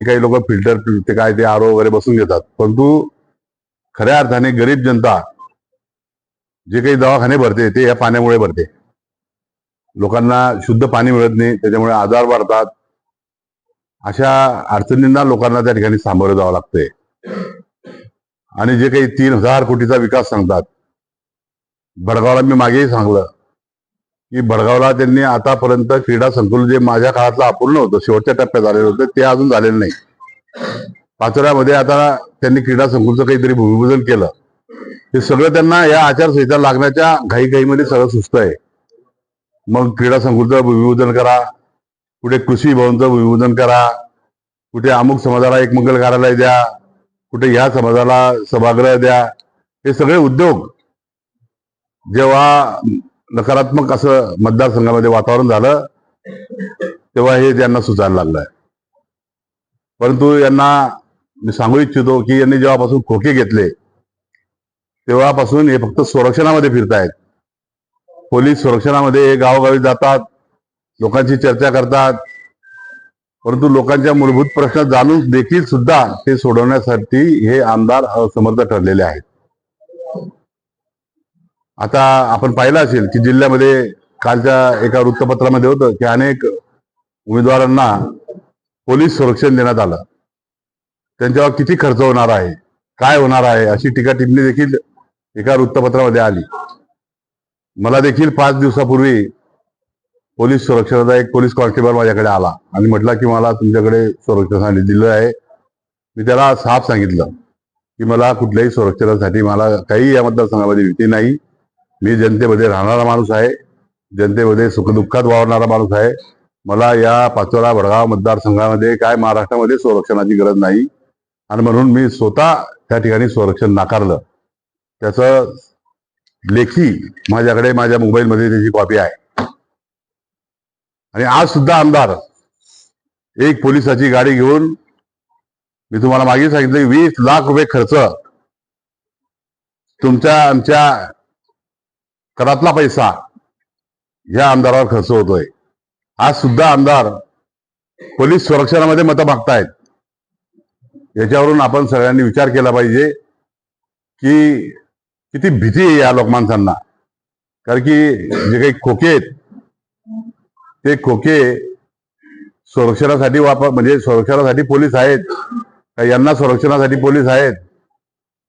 काही लोक फिल्टर ते काय ते आरो वगैरे बसून घेतात. परंतु खऱ्या अर्थाने गरीब जनता जे काही दवाखाने भरते ते या पाण्यामुळे भरते. लोकांना शुद्ध पाणी मिळत नाही त्याच्यामुळे आजार वाढतात. अशा अडचणींना लोकांना त्या ठिकाणी सामोरं जावं लागतंय. आणि जे काही तीन हजार कोटीचा विकास सांगतात भडगावला मी मागेही सांगलं. की भडगावला त्यांनी आतापर्यंत क्रीडा संकुल जे माझ्या काळातलं अपूर्ण होतं शेवटच्या टप्प्यात झालेलं होतं ते अजून झालेलं नाही. पाचोऱ्यामध्ये आता त्यांनी क्रीडा संकुलचं काहीतरी भूमिपूजन केलं. हे सगळं त्यांना या आचारसंहिता लागण्याच्या घाईघाईमध्ये सगळं सुस्त आहे. मग क्रीडा संकुलचं भूमिपूजन करा कुठे कृषी भवनचं भूमिपूजन करा कुठे अमुक समाजाला एक मंगल कार्यालय द्या कुठे ह्या समाजाला सभागृह द्या हे सगळे उद्योग जेव्हा नकारात्मक असं मतदारसंघामध्ये वातावरण झालं तेव्हा हे त्यांना सुचायला लागलंय. परंतु यांना मी सांगू इच्छितो की यांनी जेव्हापासून खोके घेतले तेव्हापासून हे फक्त संरक्षणामध्ये फिरतायत. पोलीस संरक्षणामध्ये हे गावोगावी जातात लोकांची चर्चा करतात परंतु लोकांच्या मूलभूत प्रश्न जाणून देखील सुद्धा ते सोडवण्यासाठी हे आमदार असमर्थ ठरलेले आहेत. आता आपण पाहिलं असेल की जिल्ह्यामध्ये कालच्या एका वृत्तपत्रामध्ये होतं की अनेक उमेदवारांना पोलीस संरक्षण देण्यात आलं. त्यांच्यावर किती खर्च होणार आहे? काय होणार आहे? अशी टीका टिप्पणी देखील एका वृत्तपत्रामध्ये आली. मला देखील पाच दिवसापूर्वी पोलीस सुरक्षणाचा एक पोलीस कॉन्स्टेबल माझ्याकडे आला आणि म्हटला की मला तुमच्याकडे संरक्षणासाठी दिलं आहे. मी त्याला साफ सांगितलं की मला कुठल्याही संरक्षणासाठी मला काही या मतदारसंघामध्ये भीती नाही. मी जनतेमध्ये राहणारा माणूस आहे जनतेमध्ये सुखदुःखात वावरणारा माणूस आहे. मला या पाचोरा वडगाव मतदारसंघामध्ये काय महाराष्ट्रामध्ये संरक्षणाची गरज नाही. आणि म्हणून मी स्वतः त्या ठिकाणी संरक्षण नाकारलं. त्याचं लेखी माझ्याकडे माझ्या मोबाईलमध्ये त्याची कॉपी आहे. आणि आज सुद्धा आमदार एक पोलिसाची गाडी घेऊन मी तुम्हाला मागे सांगितलं वीस लाख रुपये खर्च तुमच्या आमच्या करातला पैसा या आमदारावर खर्च होतोय आज सुद्धा आमदार पोलीस संरक्षणामध्ये मतं मागतायत. याच्यावरून आपण सगळ्यांनी विचार केला पाहिजे की किती भीती आहे या लोकमानसांना. कारण की जे काही खोके आहेत ते खोके संरक्षणासाठी वापर म्हणजे संरक्षणासाठी पोलीस आहेत का यांना संरक्षणासाठी पोलीस आहेत?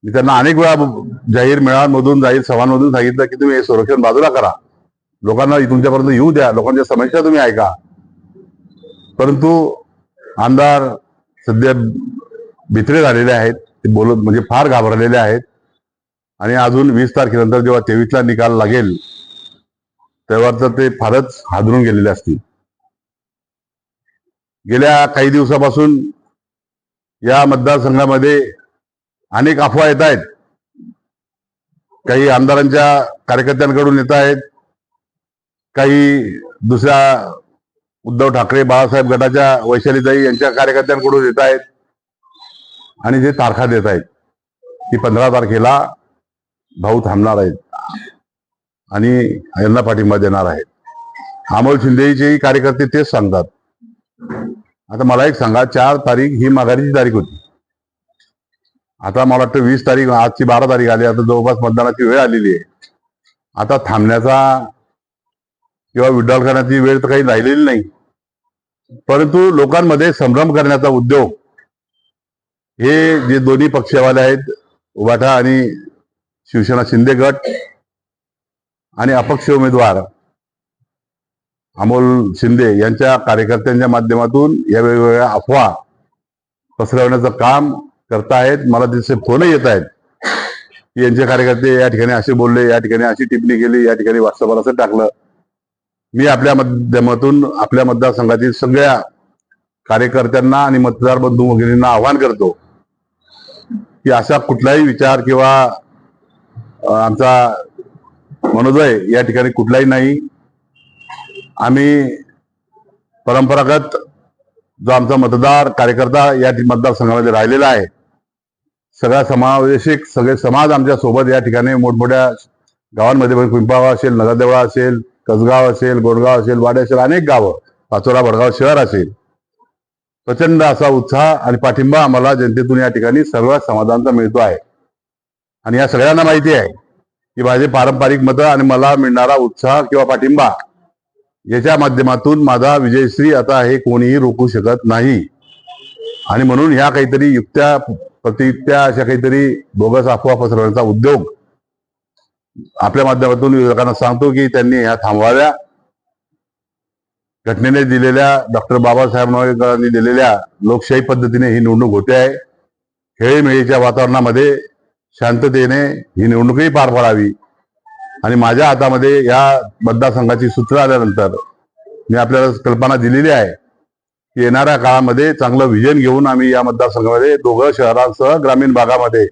मी त्यांना अनेक वेळा जाहीर मेळाव्यांमधून जाहीर सभांमधून सांगितलं की तुम्ही हे संरक्षण बाजूला करा. लोकांना तुमच्यापर्यंत येऊ द्या. लोकांच्या समस्या तुम्ही ऐका. परंतु आमदार सध्या भित्रे झालेले आहेत. ते बोलत म्हणजे फार घाबरलेले आहेत. आणि अजून वीस तारखेनंतर जेव्हा तेवीसला निकाल लागेल तेव्हा तर ते फारच हादरून गेलेले असतील. गेल्या काही दिवसापासून या मतदारसंघामध्ये अनेक अफवा येत आहेत. काही आमदारांच्या कार्यकर्त्यांकडून येत आहेत. काही दुसऱ्या उद्धव ठाकरे बाळासाहेब गटाच्या वैशालीताई यांच्या कार्यकर्त्यांकडून येत आहेत. आणि जे तारखा देत आहेत ती पंधरा तारखेला भाऊ थांबणार आहेत. आणि यांना पाठिंबा देणार आहेत. अमोल शिंदेचेही कार्यकर्ते तेच सांगतात. आता मला एक सांगा चार तारीख ही माघारीची तारीख होती. आता मला वाटतं वीस तारीख आजची बारा तारीख आली आता जवळपास मतदानाची वेळ आलेली आहे. आता थांबण्याचा किंवा विड्रॉल करण्याची वेळ तर काही राहिलेली नाही. परंतु लोकांमध्ये संभ्रम करण्याचा उद्योग हे जे दोन्ही पक्षवाले आहेत उबाठा आणि शिवसेना शिंदे गट आणि अपक्ष उमेदवार अमोल शिंदे यांच्या कार्यकर्त्यांच्या माध्यमातून या वेगवेगळ्या अफवा पसरवण्याचं काम करतायत. मला तिथे फोनही येत आहेत की यांचे कार्यकर्ते या ठिकाणी असे बोलले या ठिकाणी अशी टिप्पणी केली या ठिकाणी व्हॉट्सअपवर असं टाकलं. मी आपल्या माध्यमातून आपल्या मतदारसंघातील सगळ्या कार्यकर्त्यांना आणि मतदार बंधू वगैरेंना आवाहन करतो की असा कुठलाही विचार किंवा आमचा मनोदय या ठिकाणी कुठलाही नाही. आम्ही परंपरागत जो आमचा मतदार कार्यकर्ता या मतदारसंघामध्ये राहिलेला आहे सगळा समावेशिक सगळे समाज आमच्यासोबत या ठिकाणी मोठमोठ्या गावांमध्ये पण असेल नगरदेवळा असेल कसगाव असेल गोडगाव असेल वाडे असेल अनेक गावं पाचोरा भडगाव शहर असेल. प्रचंड असा उत्साह आणि पाठिंबा आम्हाला जनतेतून या ठिकाणी सर्व समाधानचा मिळतो आहे. आणि या सगळ्यांना माहिती आहे की माझे पारंपरिक मतं आणि मला मिळणारा उत्साह किंवा पाठिंबा याच्या माध्यमातून माझा विजयश्री आता हे कोणीही रोखू शकत नाही. आणि म्हणून ह्या काहीतरी युक्त्या प्रतियुक्त्या अशा काहीतरी बोगस अफवा पसरवण्याचा उद्योग आपल्या माध्यमातून विरोधकांना सांगतो की त्यांनी ह्या थांबवाव्या. घटनेने दिलेल्या डॉक्टर बाबासाहेब आंबेडकरांनी दिलेल्या लोकशाही पद्धतीने ही निवडणूक होते आहे. खेळीमेळीच्या वातावरणामध्ये शांततेने ही निवडणूकही पार पडावी. आणि माझ्या हातामध्ये या मतदारसंघाची सूत्र आल्यानंतर मी आपल्याला कल्पना दिलेली आहे. येणाऱ्या काळामध्ये चांगलं व्हिजन घेऊन आम्ही या मतदारसंघामध्ये दोघं शहरांसह ग्रामीण भागामध्ये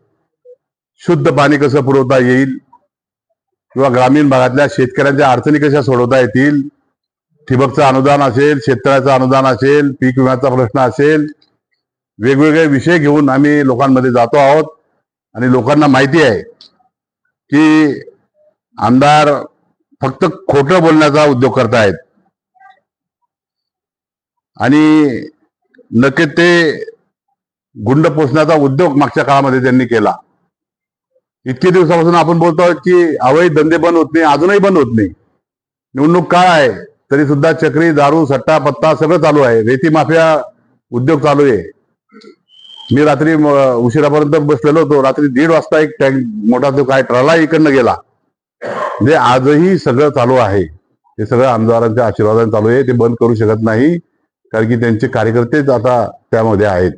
शुद्ध पाणी कसं पुरवता येईल किंवा ग्रामीण भागातल्या शेतकऱ्यांच्या अडचणी कशा सोडवता येतील? ठिबकचं अनुदान असेल शेतकऱ्याचं अनुदान असेल पीक विम्याचा प्रश्न असेल वेगवेगळे विषय घेऊन आम्ही लोकांमध्ये जातो आहोत. आणि लोकांना माहिती आहे की आमदार फक्त खोटं बोलण्याचा उद्योग करतायत. आणि नक्की ते गुंड पोसण्याचा उद्योग मागच्या काळामध्ये त्यांनी केला. इतके दिवसापासून आपण बोलतो आहोत की अवैध धंदे बंद होत नाही अजूनही बंद होत नाही. निवडणूक काळ आहे तरी सुद्धा चक्री दारू सट्टा पत्ता सगळं चालू आहे. रेती माफिया उद्योग चालू आहे. मी रात्री उशिरापर्यंत बसलेलो होतो. रात्री दीड वाजता एक टँक मोठा जो काय ट्रला इकडनं गेला. म्हणजे आजही सगळं चालू आहे. हे सगळं आमदारांच्या आशीर्वादाने चालू आहे. ते बंद करू शकत नाही. कारण की त्यांचे कार्यकर्तेच आता त्यामध्ये आहेत.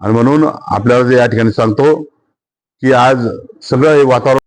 आणि म्हणून आपल्याला या ठिकाणी सांगतो की आज सगळं हे वातावरण